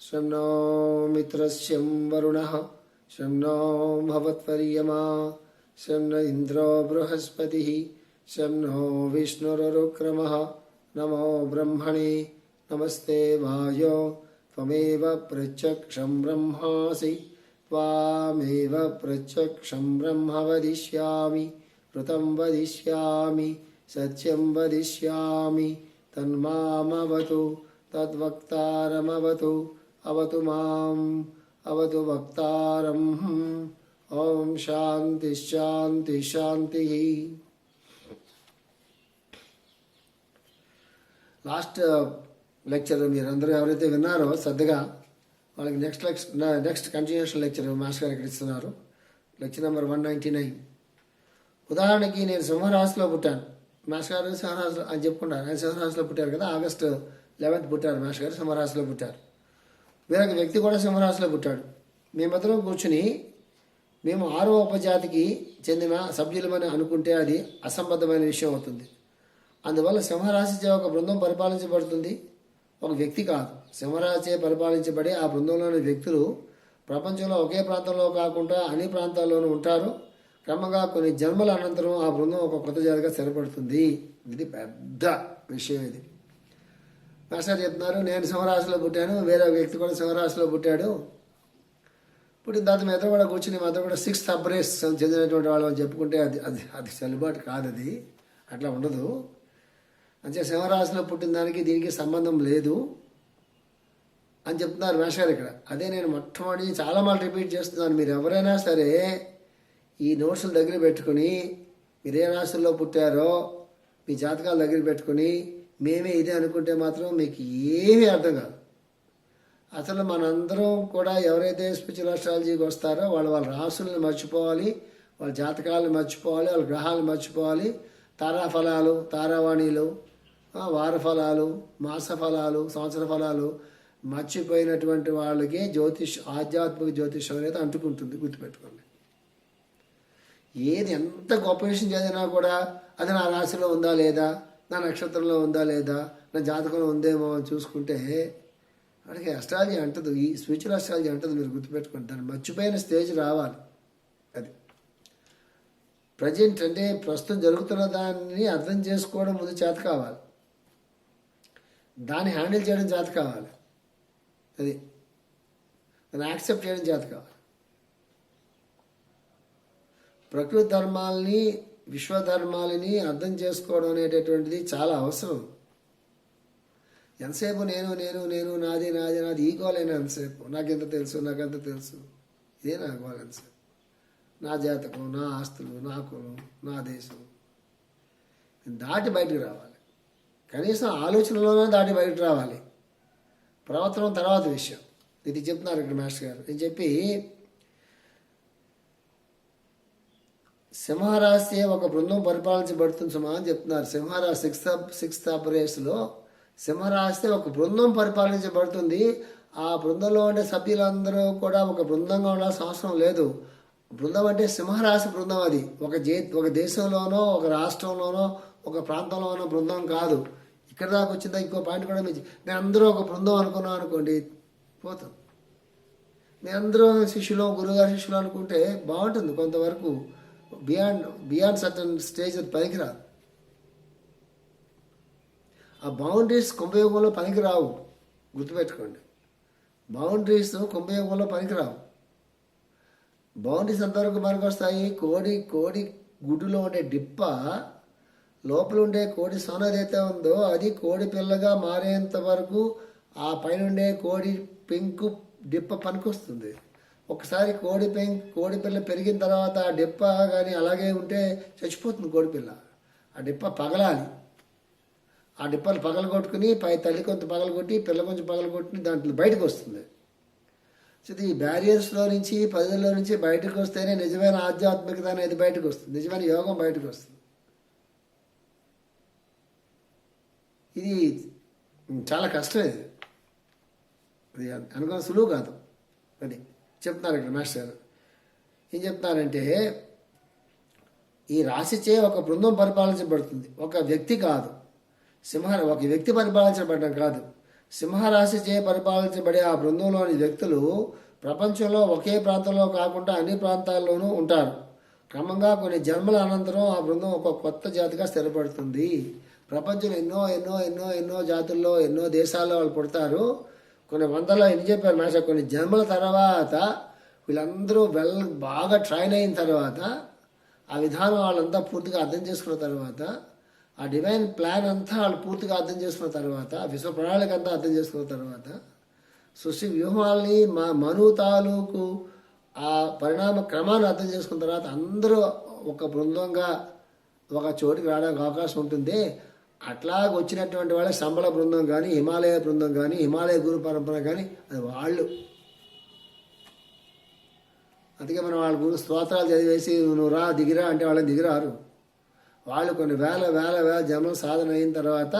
शं नो मित्रस्यं वरुणः, शं नो भवत्वर्यमा शं न इन्द्रो बृहस्पतिः, शं नो विष्णुरुक्रमः नमो ब्रह्मणे, नमस्ते वायो, त्वमेव प्रत्यक्षं ब्रह्मासि, त्वामेव प्रत्यक्षं ब्रह्म वदिष्यामि ऋतं वदिष्यामि, सत्यं वदिष्यामि, तन्मामवतु, तद्वक्तारमवतु। అవతు మాం అవతు వక్తారం ఓం శాంతి శాంతి శాంతి లాస్ట్ లెక్చర్ మీరందరూ ఎవరైతే విన్నారో శ్రద్ధగా వాళ్ళకి నెక్స్ట్ లెక్స్ నెక్స్ట్ కంటిన్యూషన్ లెక్చర్ మాస్టర్ గారు ఇక్కడ ఇస్తున్నారు. Lecture number one ninety nine ఉదాహరణకి నేను సింహరాశిలో పుట్టాను. మాస్టర్ గారు సింహరాశిలో అని చెప్పుకున్నారు ఆయన సింహరాశిలో పుట్టారు కదా ఆగస్టు లెవెన్త్ పుట్టారు మాస్టర్ గారు సింహరాశిలో పుట్టారు. వేరొక వ్యక్తి కూడా సింహరాశిలో పుట్టాడు. మేమిద్దరం కూర్చుని మేము ఆరో ఉపజాతికి చెందిన సభ్యులమని అనుకుంటే అది అసంబద్ధమైన విషయం అవుతుంది. అందువల్ల సింహరాశిచే ఒక బృందం పరిపాలించబడుతుంది. ఒక వ్యక్తి కాదు. సింహరాశిచే పరిపాలించబడి ఆ బృందంలోని వ్యక్తులు ప్రపంచంలో ఒకే ప్రాంతంలో కాకుండా అన్ని ప్రాంతాల్లోనూ ఉంటారు. క్రమంగా కొన్ని జన్మల అనంతరం ఆ బృందం ఒక కొత్త జాతిగా స్థిరపడుతుంది. ఇది పెద్ద విషయం ఇది. మాస్టర్ చెప్తున్నారు. నేను సింహరాశిలో పుట్టాను. వేరే వ్యక్తి కూడా సింహరాశిలో పుట్టాడు. పుట్టిన తర్వాత మీ కూడా కూర్చుని మా కూడా సిక్స్త్ అబ్రేస్ చెందినటువంటి వాళ్ళు అని చెప్పుకుంటే అది అది అది చెల్లుబాటు కాదు అది. అట్లా ఉండదు. అంటే సింహరాశిలో పుట్టిన దానికి దీనికి సంబంధం లేదు అని చెప్తున్నారు మేషగారు ఇక్కడ. అదే నేను మొట్టమొదటి చాలా మాట రిపీట్ చేస్తున్నాను. మీరు ఎవరైనా సరే ఈ నోట్స్ల దగ్గర పెట్టుకుని మీరు ఏ రాశుల్లో పుట్టారో మీ జాతకాల దగ్గర పెట్టుకుని మేమే ఇదే అనుకుంటే మాత్రం మీకు ఏమీ అర్థం కాదు. అసలు మనందరం కూడా ఎవరైతే స్పిరిచువల్ ఆస్ట్రాలజీకి వస్తారో వాళ్ళు వాళ్ళ రాసులను మర్చిపోవాలి వాళ్ళ జాతకాలను మర్చిపోవాలి వాళ్ళ గ్రహాలను మర్చిపోవాలి. తారా ఫలాలు తారావాణిలు వార ఫలాలు మాస ఫలాలు సంవత్సర ఫలాలు మర్చిపోయినటువంటి వాళ్ళకి జ్యోతిష్ ఆధ్యాత్మిక జ్యోతిషం అనేది అంటుకుంటుంది గుర్తుపెట్టుకోండి. ఏది ఎంత గొప్ప విషయం చదివినా కూడా అది నా రాశిలో ఉందా లేదా? నా నక్షత్రంలో ఉందా లేదా నా జాతకంలో ఉందేమో అని చూసుకుంటే వాడికి అస్ట్రాలజీ అంటదు ఈ స్పిరిచువల్ అస్ట్రాలజీ అంటది మీరు గుర్తుపెట్టుకోండి. దాన్ని మర్చిపోయిన స్టేజ్ రావాలి. అది. ప్రజెంట్ అంటే ప్రస్తుతం జరుగుతున్న దాన్ని అర్థం చేసుకోవడం ముందు చేత కావాలి. దాన్ని హ్యాండిల్ చేయడం చేత కావాలి. అది. దాన్ని యాక్సెప్ట్ చేయడం చేత కావాలి. ప్రకృతి ధర్మాలని విశ్వధర్మాలని అర్థం చేసుకోవడం అనేటటువంటిది చాలా అవసరం. ఎంతసేపు నేను నేను నేను నాది నాది నాది ఈ గోలైనా ఎంతసేపు? నాకెంత తెలుసు నాకెంత తెలుసు? ఇదే నా గోల్ ఎంతసేపు? నా జాతకం నా ఆస్తులు నా కులం నా దేశం. దాటి బయటకు రావాలి. కనీసం ఆలోచనలోనే దాటి బయటకు రావాలి. ప్రవర్తనం తర్వాత విషయం. ఇది చెప్తున్నారు ఇక్కడ మాస్టర్ గారు. ఇది చెప్పి సింహరాశి ఒక బృందం పరిపాలించబడుతుంది సుమా అని చెప్తున్నారు. సింహరాశి సిక్స్త్ సిక్స్త్ అపరేస్లో సింహరాశి ఒక బృందం పరిపాలించబడుతుంది. ఆ బృందంలో ఉండే సభ్యులందరూ కూడా ఒక బృందంగా ఉండాల్సిన అవసరం లేదు. బృందం అంటే సింహరాశి బృందం అది. ఒక జే ఒక దేశంలోనో ఒక రాష్ట్రంలోనో ఒక ప్రాంతంలోనో బృందం కాదు. ఇక్కడ దాకా వచ్చిందా? ఇంకో పాయింట్ కూడా మీరు నేను అందరూ ఒక బృందం అనుకున్నాం అనుకోండి పోతాం. నేను అందరూ శిష్యులు గురువుగారు శిష్యులు అనుకుంటే బాగుంటుంది కొంతవరకు. బియాండ్ బియాండ్ సర్టన్ స్టేజ్ అది పనికిరాదు. ఆ బౌండరీస్ కుంభయోగంలో పనికిరావు. గుర్తుపెట్టుకోండి. బౌండరీస్ కుంభయోగంలో పనికిరావు. బౌండరీస్ ఎంతవరకు పనికొస్తాయి? కోడి కోడి గుడ్డులో ఉండే డిప్ప లోపల ఉండే కోడి సొన ఏదైతే ఉందో అది కోడి పిల్లగా మారేంత వరకు ఆ పైన ఉండే కోడి పెంకు డిప్ప పనికొస్తుంది. ఒకసారి కోడి పెం కోడిపిల్ల పెరిగిన తర్వాత ఆ డిప్ప కానీ అలాగే ఉంటే చచ్చిపోతుంది కోడిపిల్ల ఆ డిప్ప పగలాలి. ఆ డిప్పలు పగలగొట్టుకుని పై తల్లి కొంత పగలగొట్టి పిల్ల కొంచెం పగలగొట్టుకుని దాంట్లో బయటకు వస్తుంది సో ఈ బ్యారియర్స్లో నుంచి పదుల్లో నుంచి బయటకు వస్తేనే నిజమైన ఆధ్యాత్మికత అనేది బయటకు వస్తుంది నిజమైన యోగం బయటకు వస్తుంది ఇది చాలా కష్టం ఇది. అది అనుకున్న సులువు కాదు. అది చెప్తున్నారు ఇక్కడ మాస్టర్. ఏం చెప్తున్నారంటే ఈ రాశిచే ఒక బృందం పరిపాలించబడుతుంది. ఒక వ్యక్తి కాదు. సింహ ఒక వ్యక్తి పరిపాలించబడడం కాదు. సింహరాశి చే పరిపాలించబడే ఆ బృందంలోని వ్యక్తులు ప్రపంచంలో ఒకే ప్రాంతంలో కాకుండా అన్ని ప్రాంతాల్లోనూ ఉంటారు. క్రమంగా కొన్ని జన్మల అనంతరం ఆ బృందం ఒక కొత్త జాతిగా స్థిరపడుతుంది. ప్రపంచంలో ఎన్నో ఎన్నో ఎన్నో ఎన్నో జాతుల్లో ఎన్నో దేశాల్లో వాళ్ళు పుడతారు. కొన్ని వందల ఎన్ని చెప్పారు మాస్టర్? కొన్ని జన్మల తర్వాత వీళ్ళందరూ వెల్ బాగా ట్రైన్ అయిన తర్వాత ఆ విధానం వాళ్ళంతా పూర్తిగా అర్థం చేసుకున్న తర్వాత ఆ డివైన్ ప్లాన్ అంతా వాళ్ళు పూర్తిగా అర్థం చేసుకున్న తర్వాత విశ్వ ప్రణాళిక అంతా అర్థం చేసుకున్న తర్వాత సృష్టి వ్యూహాల్ని మా మను తాలూకు ఆ పరిణామ క్రమాన్ని అర్థం చేసుకున్న తర్వాత అందరూ ఒక బృందంగా ఒక చోటుకి రావడానికి అవకాశం ఉంటుంది. అట్లాగ వచ్చినటువంటి వాళ్ళే సంబళ బృందం కానీ హిమాలయ బృందం కానీ హిమాలయ గురు పరంపర కానీ అది వాళ్ళు. అందుకే మనం వాళ్ళ గురు స్తోత్రాలు చదివేసి నువ్వు రా దిగిరా అంటే వాళ్ళని దిగిరారు. వాళ్ళు కొన్ని వేల వేల వేల జన్మలు సాధన అయిన తర్వాత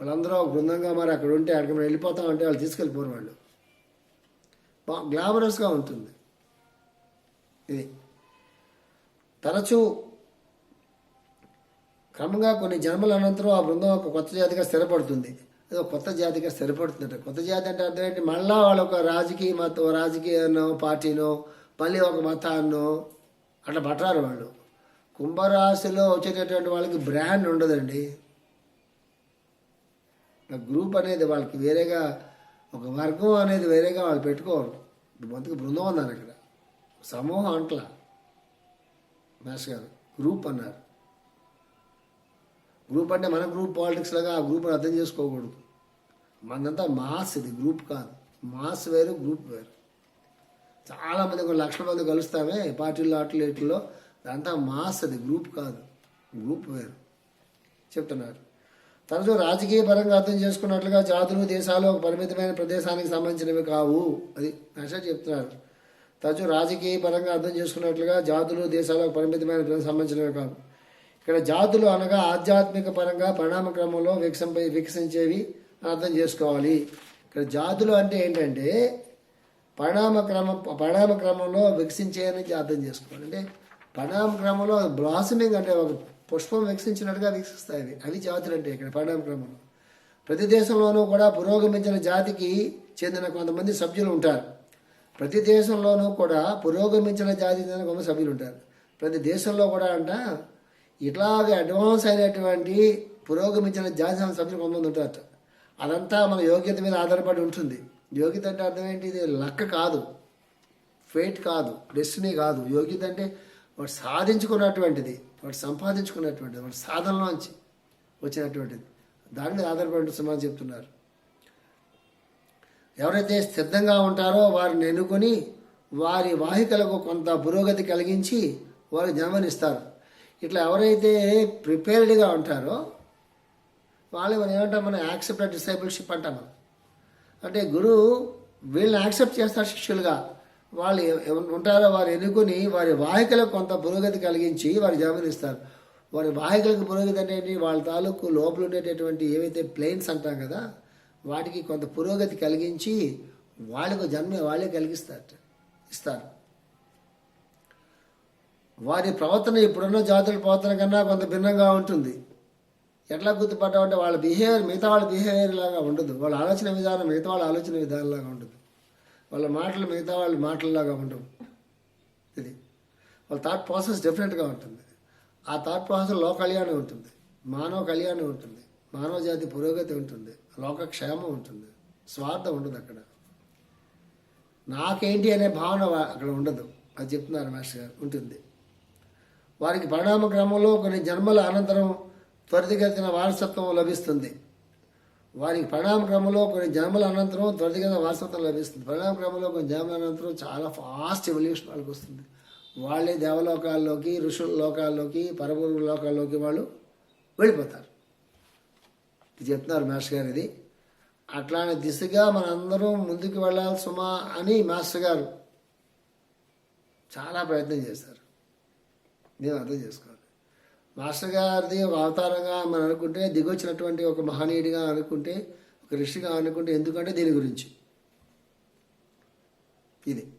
వాళ్ళందరూ ఒక బృందంగా మరి అక్కడ ఉంటే అక్కడికి మనం వెళ్ళిపోతాం అంటే వాళ్ళు తీసుకెళ్ళిపోరు వాళ్ళు. బా- గ్లామరస్గా ఉంటుంది. ఇది తరచూ క్రమంగా కొన్ని జన్మల అనంతరం ఆ బృందం ఒక కొత్త జాతిగా స్థిరపడుతుంది. అది కొత్త జాతిగా స్థిరపడుతుందట. కొత్త జాతి అంటే అర్థం ఏంటి? మళ్ళా వాళ్ళు ఒక రాజకీయ మత రాజకీయాన్నో పార్టీనో మళ్ళీ ఒక మతాన్నో అట్లా పట్టారు వాళ్ళు. కుంభరాశిలో వచ్చేటటువంటి వాళ్ళకి బ్రాండ్ ఉండదండి. గ్రూప్ అనేది వాళ్ళకి వేరేగా ఒక వర్గం అనేది వేరేగా వాళ్ళు పెట్టుకోరు. మొదటి బృందం అన్నారు అక్కడ సమూహం అంట్లా. మాస్ గారు గ్రూప్ అన్నారు. గ్రూప్ అంటే మన గ్రూప్ పాలిటిక్స్ లాగా ఆ గ్రూప్ని అర్థం చేసుకోకూడదు. మనంతా మాస్ ఇది గ్రూప్ కాదు. మాస్ వేరు గ్రూప్ వేరు. చాలామంది ఒక కొన్ని లక్షల మంది కలుస్తామే పార్టీల్లో అట్లు ఇట్లో అదంతా మాస్ అది గ్రూప్ కాదు. గ్రూప్ వేరు. చెప్తున్నారు. తరచూ రాజకీయ పరంగా అర్థం చేసుకున్నట్లుగా జాతులు దేశాలు ఒక పరిమితమైన ప్రదేశానికి సంబంధించినవి కావు. అది మెసేజ్ చెప్తున్నారు. తరచూ రాజకీయ పరంగా అర్థం చేసుకున్నట్లుగా జాతులు దేశాలు ఒక పరిమితమైన సంబంధించినవి కావు. ఇక్కడ జాతులు అనగా ఆధ్యాత్మిక పరంగా పరిణామ క్రమంలో వికసింప వికసించేవి అర్థం చేసుకోవాలి. ఇక్కడ జాతులు అంటే ఏంటంటే పరిణామ క్రమం పరిణామ క్రమంలో వికసించేయని అర్థం చేసుకోవాలి. అంటే పరిణామ క్రమంలో బ్లాసమింగ్ అంటే ఒక పుష్పం వికసించినట్టుగా వికసిస్తాయి అవి. అవి జాతులు అంటే ఇక్కడ పరిణామ క్రమంలో. ప్రతి దేశంలోనూ కూడా పురోగమించిన జాతికి చెందిన కొంతమంది సభ్యులు ఉంటారు. ప్రతి దేశంలోనూ కూడా పురోగమించిన జాతికి చెందిన కొంతమంది సభ్యులు ఉంటారు. ప్రతి దేశంలో కూడా అంట ఇట్లాగ అడ్వాన్స్ అయినటువంటి పురోగమించిన జాతి సభ్యులు కొంతమంది ఉంటారట అదంతా మన యోగ్యత మీద ఆధారపడి ఉంటుంది. యోగ్యత అంటే అర్థం ఏంటి? ఇది లక్క కాదు. ఫేట్ కాదు. డెస్టినీ కాదు. యోగ్యత అంటే వాడు సాధించుకున్నటువంటిది. వాడు సంపాదించుకున్నటువంటిది. వాడు సాధనలోంచి వచ్చినటువంటిది. దాని మీద ఆధారపడి ఉంటుందని చెప్తున్నారు. ఎవరైతే సిద్ధంగా ఉంటారో వారిని ఎన్నుకొని వారి వాహికలకు కొంత పురోగతి కలిగించి వారు జన్మనిస్తారు. ఇట్లా ఎవరైతే ప్రిపేర్డ్గా ఉంటారో వాళ్ళు మనం ఏమంటాం మనం యాక్సెప్ట్ డిసైబుల్షిప్ అంటాం అంటే గురువు వీళ్ళని యాక్సెప్ట్ చేస్తారు శిష్యులుగా. వాళ్ళు ఉంటారో వారు ఎన్నుకొని వారి వాహికలకు కొంత పురోగతి కలిగించి వారు గమనిస్తారు వారి వాహికలకు పురోగతి అంటే వాళ్ళ తాలూకు లోపల ఉండేటటువంటి ఏవైతే ప్లేన్స్ అంటాం కదా వాటికి కొంత పురోగతి కలిగించి వాళ్ళకు జన్మ వాళ్ళే కలిగిస్తారు ఇస్తారు. వారి ప్రవర్తన ఇప్పుడున్న జాతుల ప్రవర్తన కన్నా కొంత భిన్నంగా ఉంటుంది. ఎట్లా గుర్తుపట్టామంటే వాళ్ళ బిహేవియర్ మిగతా వాళ్ళ బిహేవియర్ లాగా ఉండదు. వాళ్ళ ఆలోచన విధానం మిగతా వాళ్ళ ఆలోచన విధానంలాగా ఉండదు. వాళ్ళ మాటలు మిగతా వాళ్ళ మాటలలాగా ఉండవు. ఇది. వాళ్ళ థాట్ ప్రాసెస్ డిఫరెంట్గా ఉంటుంది. ఆ థాట్ ప్రాసెస్ లోక కళ్యాణం ఉంటుంది. మానవ కళ్యాణం ఉంటుంది. మానవ జాతి పురోగతి ఉంటుంది. లోక క్షేమం ఉంటుంది. స్వార్థం ఉండదు అక్కడ. నాకేంటి అనే భావన అక్కడ ఉండదు. అది చెప్తున్నారు మాస్టర్ గారు. ఉంటుంది. వారికి పరిణామ క్రమంలో కొన్ని జన్మల అనంతరం త్వరితగతిన వారసత్వం లభిస్తుంది. వారికి పరిణామ క్రమంలో కొన్ని జన్మల అనంతరం త్వరితగతిన వారసత్వం లభిస్తుంది. పరిణామ క్రమంలో కొన్ని జన్మల అనంతరం చాలా ఫాస్ట్ ఎవల్యూషన్ వాళ్ళకి వస్తుంది. వాళ్ళే దేవలోకాల్లోకి ఋషుల లోకాల్లోకి పరమూరు లోకాల్లోకి వాళ్ళు వెళ్ళిపోతారు. ఇది చెప్తున్నారు మాస్టర్ గారు ఇది. అట్లాంటి దిశగా మనందరం ముందుకు వెళ్ళాలి సుమా అని మాస్టర్ గారు చాలా ప్రయత్నం చేశారు. నేను అర్థం చేసుకోవాలి. మాస్టర్ గారిది ఒక అవతారంగా మనం అనుకుంటే దిగొచ్చినటువంటి ఒక మహనీయుడిగా అనుకుంటే ఒక ఋషిగా అనుకుంటే ఎందుకంటే దీని గురించి. ఇది.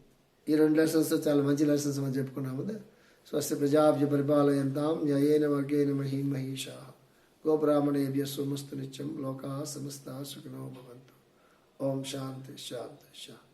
ఈ రెండు లెసన్స్ చాలా మంచి లెసన్స్ మనం చెప్పుకున్నాము స్వస్తి ప్రజాభ్య పరిపాలయంతాం న్యాయేన వర్గేణ మహీ మహిషా. గోబ్రాహ్మణేభ్య సోమస్తు నిత్యం లోకా సమస్త సుఖినో భవంతు. ఓం శాంతి శాంతి శాంతి.